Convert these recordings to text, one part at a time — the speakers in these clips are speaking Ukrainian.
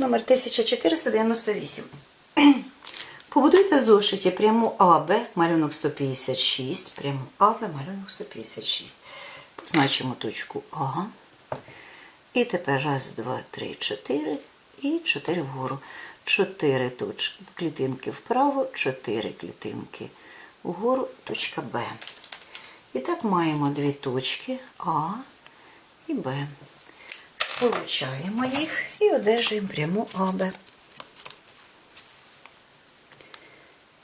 номер 1498. Побудуйте зошиті пряму АБ, малюнок 156, пряму АБ, малюнок 156. Позначимо точку А. І тепер раз, два, три, чотири. І чотири вгору. Чотири точки, клітинки вправо, чотири клітинки вгору, точка Б. І так маємо дві точки А і Б. Получаємо їх і одержуємо пряму АБ.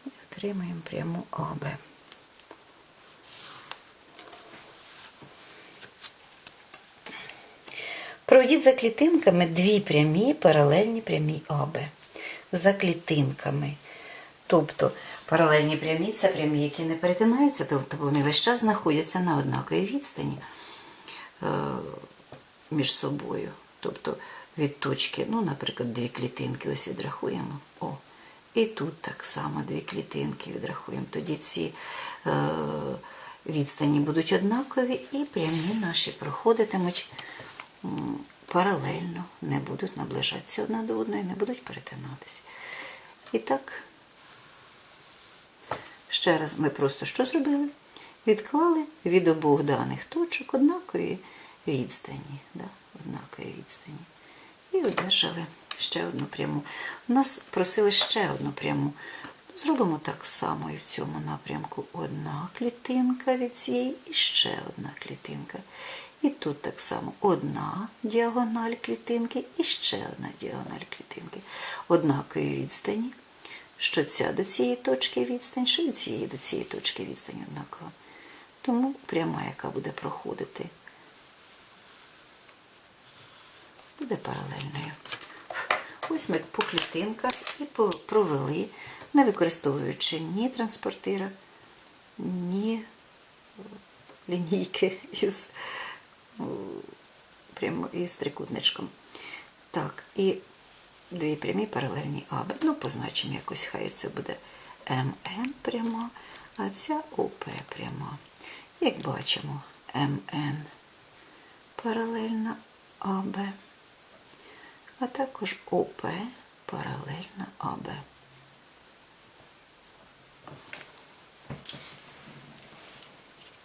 І отримаємо пряму АБ. Проведіть за клітинками дві прямі паралельні прямі АБ. За клітинками. Тобто паралельні прямі це прямі, які не перетинаються, тобто вони весь час знаходяться на однаковій відстані е, між собою. Тобто від точки, ну, наприклад, дві клітинки ось відрахуємо. О, і тут так само дві клітинки відрахуємо. Тоді ці е, відстані будуть однакові, і прямі наші проходитимуть паралельно, не будуть наближатися одна до одної, не будуть перетинатися. І так, ще раз ми просто що зробили? Відклали від обох даних точок однакові відстані. Да? Однакові відстані. І одержали ще одну пряму. У нас просили ще одну пряму. Зробимо так само і в цьому напрямку. Одна клітинка від цієї і ще одна клітинка. І тут так само одна діагональ клітинки і ще одна діагональ клітинки. Однакові відстані. Що ця до цієї точки відстань, що і цієї до цієї точки відстань однакова. Тому пряма, яка буде проходити, буде паралельною. Ось ми по клітинках і провели, не використовуючи ні транспортира, ні е, лінійки із, прямо із трикутничком. Так, і дві прямі паралельні АБ. Ну, позначимо якось, хай це буде МН пряма, а ця ОП пряма. Як бачимо, МН паралельна АБ, а також ОП паралельно АБ.